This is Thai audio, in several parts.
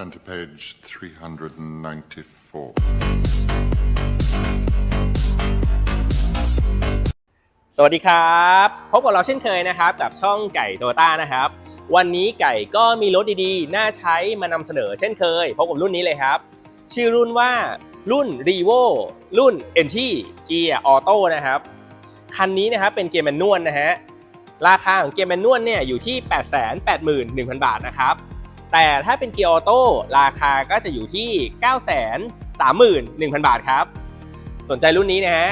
Turn to page 394. สวัสดีครับ พบกับเราเช่นเคยนะครับ กับช่องไก่โตต้านะครับ วันนี้ไก่ก็มีรถดีๆ น่าใช้มานำเสนอเช่นเคย พบกับรุ่นนี้เลยครับ ชื่อรุ่นว่ารุ่น r e v o รุ่น n t Gear Auto นะครับ คันนี้นะครับเป็นเกียร์แมนนวลนะฮะ ราคาของเกียร์แมนนวลเนี่ยอยู่ที่ 881,000 บาทนะครับ แต่ถ้าเป็นเกียร์ออโต้ราคาก็จะอยู่ที่ 931,000 บาทครับ สนใจรุ่นนี้นะฮะ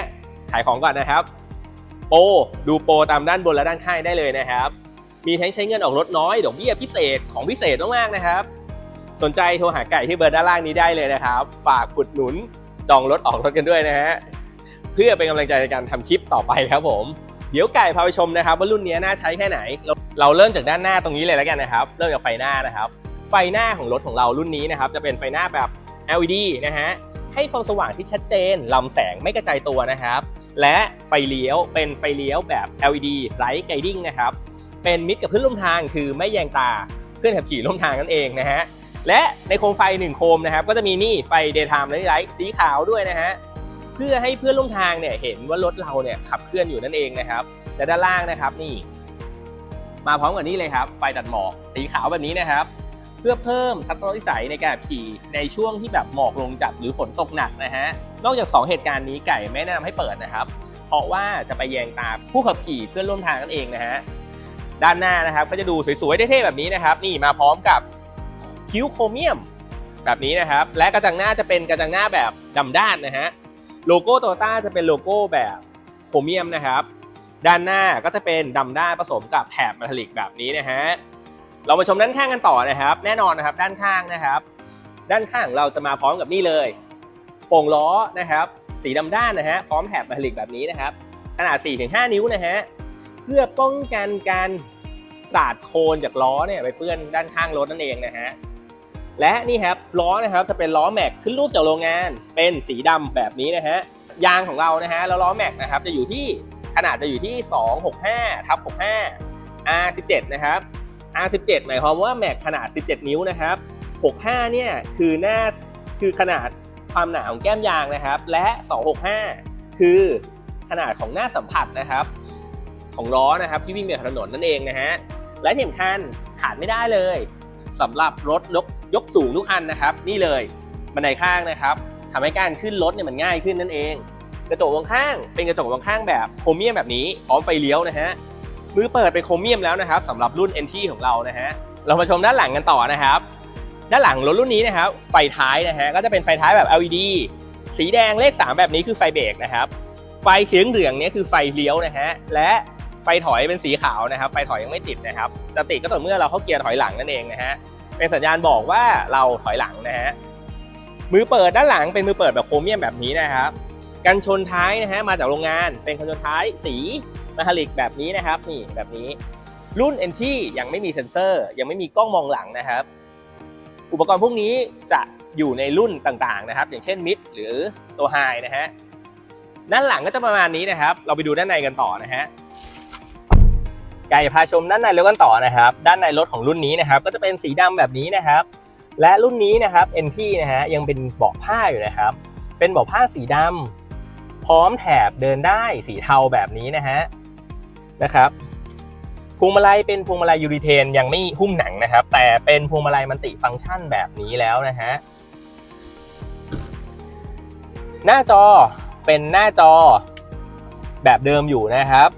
ขายของก่อนนะครับ โปรดูโปรตามด้านบนและด้านข้างได้เลยนะครับ มีทั้งใช้เงินออกรถน้อยดอกเบี้ยพิเศษของพิเศษมากๆนะครับ สนใจโทรหาไก่ที่เบอร์ด้านล่างนี้ได้เลยนะครับ ฝากอุดหนุนจองรถออกรถกันด้วยนะฮะเพื่อเป็นกำลังใจในการทำคลิปต่อไปครับผมเดี๋ยวไก่พาไปชมนะครับว่ารุ่นนี้น่าใช้แค่ไหน เราเริ่มจากด้านหน้าตรงนี้เลยแล้วกันนะครับ เริ่มจากไฟหน้านะครับ ไฟหน้าของรถของเรารุ่นนี้นะครับจะเป็นไฟหน้าแบบ LED นะฮะให้ความสว่างที่ชัดเจนลำแสงไม่กระจายตัวนะครับ และไฟเลี้ยวเป็นไฟเลี้ยวแบบ LED Light Guiding นะครับเป็นมิตรกับเพื่อนร่วมทางคือไม่แยงตาเพื่อนขับขี่ร่วมทางนั่นเองนะฮะและในโคมไฟ1โคมนะครับก็จะมีนี่ไฟ Daytime Running Light สีขาวด้วยนะฮะเพื่อให้เพื่อนร่วมทางเนี่ยเห็นว่ารถเราเนี่ยขับเคลื่อนอยู่นั่นเองนะครับและด้านล่างนะครับนี่ มาพร้อมกับนี่เลยครับ ไฟตัดหมอกสีขาวแบบนี้นะครับ พื่อเพิ่มทัศนวิสัยในการขี่ในช่วงที่แบบหมอกลงจัดหรือฝนตกหนักนะฮะ นอกจาก 2 เหตุการณ์นี้ไก่ไม่แนะนำให้เปิดนะครับ เพราะว่าจะไปแยงตาผู้ขับขี่เพื่อนร่วมทางนั่นเองนะฮะ ด้านหน้านะครับก็จะดูสวยๆเท่ๆแบบนี้นะครับ นี่มาพร้อมกับคิ้วโครเมียม แบบนี้นะครับ และกระจังหน้าจะเป็นกระจังหน้าแบบดำด้านนะฮะ โลโก้โตต้าจะเป็นโลโก้แบบโครเมียมนะครับ ด้านหน้าก็จะเป็นดำด้านผสมกับแถบเมทัลลิกแบบนี้นะฮะ เรามาชมด้านข้างกันต่อนะครับ แน่นอนนะครับด้านข้างนะครับ ด้านข้างเราจะมาพร้อมกับนี่เลยโป่งล้อนะครับ สีดำด้านนะฮะพร้อมแถบมทัลลิกแบบนี้นะครับ ขนาด 4-5 นิ้วนะฮะเพื่อป้องกันการสาดโคลนจากล้อเนี่ยไปเปื้อนด้านข้างรถนั่นเองนะฮะและนี่ครับล้อนะครับจะเป็นล้อแม็กขึ้นรูปจากโรงงานเป็นสีดำแบบนี้นะฮะยางของเรานะฮะแล้วล้อแม็กนะครับจะอยู่ที่ขนาดจะอยู่ที่ 265ทับ65 R17 นะครับ R17 หมายความว่าแม็กขนาด 17 นิ้วนะครับ 65 เนี่ยคือหน้าคือขนาดความหนาของแก้มยางนะครับ และ 265 คือขนาดของหน้าสัมผัสนะครับ ของล้อนะครับที่วิ่งบนถนนนั่นเองนะฮะและที่สำคัญขาดไม่ได้เลยสำหรับรถยกยกสูงทุกคันนะครับ นี่เลยบันไดข้างนะครับทำให้การขึ้นรถเนี่ยมันง่ายขึ้นนั่นเอง กระจกมองข้างเป็นกระจกมองข้างแบบโครเมียมแบบนี้พร้อมไฟเลี้ยวนะฮะ มือเปิดเป็นโครเมียมแล้วนะครับสำหรับรุ่น NT ของเรานะฮะเรามาชมด้านหลังกันต่อนะครับ ด้านหลังรถรุ่นนี้นะครับไฟท้ายนะฮะก็จะเป็นไฟท้ายแบบ LED สีแดงเลข 3 แบบนี้คือไฟเบรกนะครับไฟเสียงเหลืองเนี่ยคือไฟเลี้ยวนะฮะและไฟถอยเป็นสีขาวนะครับ ไฟถอยยังไม่ติดนะครับ จะติดก็ต่อเมื่อเราเข้าเกียร์ถอยหลังนั่นเองนะฮะเป็นสัญญาณบอกว่าเราถอยหลังนะฮะมือเปิดด้านหลังเป็นมือเปิดแบบโครเมียมแบบนี้นะครับ กันชนท้ายนะฮะมาจากโรงงานเป็นกันชนท้ายสีเมทัลลิกแบบนี้นะครับนี่แบบนี้ รุ่น NT ยังไม่มีเซ็นเซอร์ ยังไม่มีกล้องมองหลังนะครับ อุปกรณ์พวกนี้จะอยู่ในรุ่นต่างๆนะครับ อย่างเช่นมิดหรือตัวไฮนะฮะด้านหลังก็จะประมาณนี้นะครับ เราไปดูด้านในกันต่อนะฮะไก่พาชมด้านในแล้วกันต่อนะครับ ด้านในรถของรุ่นนี้นะครับ ก็จะเป็นสีดำแบบนี้นะครับ และรุ่นนี้นะครับ NT นะฮะยังเป็นเบาะผ้าอยู่นะครับ เป็นเบาะผ้าสีดำ พร้อมแถบเดินได้สีเทาแบบนี้นะฮะนะครับพวงมาลัยเป็นพวงมาลัยยูริเทนยังไม่หุ้มหนังนะครับ แต่เป็นพวงมาลัยมันติฟังก์ชันแบบนี้แล้วนะฮะหน้าจอเป็นหน้าจอแบบเดิมอยู่นะครับ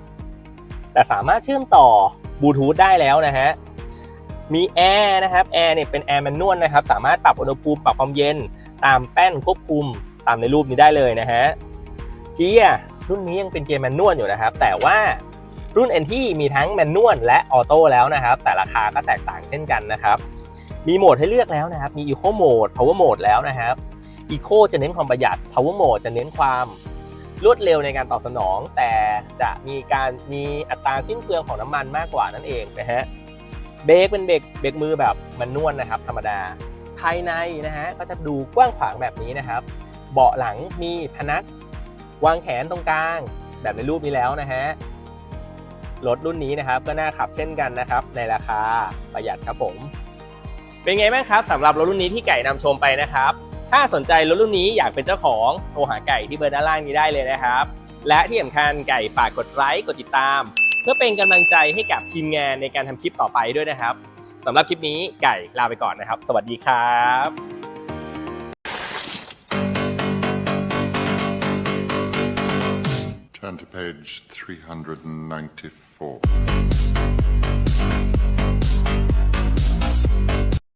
แต่สามารถเชื่อมต่อบลูทูธได้แล้วนะฮะมีแอร์นะครับแอร์เนี่ยเป็นแอร์แมนนวลนะครับ สามารถปรับอุณหภูมิปรับความเย็น ตามแป้นควบคุมตามในรูปนี้ได้เลยนะฮะ เกียร์รุ่นนี้ยังเป็นเกียร์แมนนวลอยู่นะครับ แต่ว่ารุ่น NT มีทั้งแมนนวลและออโต้แล้วนะครับ แต่ราคาก็แตกต่างเช่นกันนะครับ มีโหมดให้เลือกแล้วนะครับ มี Eco Mode Power Mode แล้วนะครับ Eco จะเน้นความประหยัด Power Mode จะเน้นความรวดเร็วในการตอบสนอง แต่จะมีการมีอัตราสิ้นเปลืองของน้ำมันมากกว่านั่นเองนะฮะเบรกเป็นเบรกเบรกมือแบบแมันนวลนะครับ ธรรมดา ภายในนะฮะก็จะดูกว้างขวางแบบนี้นะครับ เบาะหลังมีพนัก วางแขนตรงกลาง แบบในรูปนี้แล้วนะฮะรถรุ่นนี้นะครับก็น่าขับเช่นกันนะครับ ในราคาประหยัดครับผม เป็นไงบ้างครับสำหรับรถรุ่นนี้ที่ไก่นำชมไปนะครับ ถ้าสนใจรถรุ่นนี้อยากเป็นเจ้าของโทรหาไก่ที่เบอร์ด้านล่างนี้ได้เลยนะครับ และที่สำคัญไก่ฝากกดไลค์กดติดตาม เพื่อเป็นกำลังใจให้กับทีมงานในการทำคลิปต่อไปด้วยนะครับสำหรับคลิปนี้ไก่ลาไปก่อนนะครับ สวัสดีครับ Turn to page 394.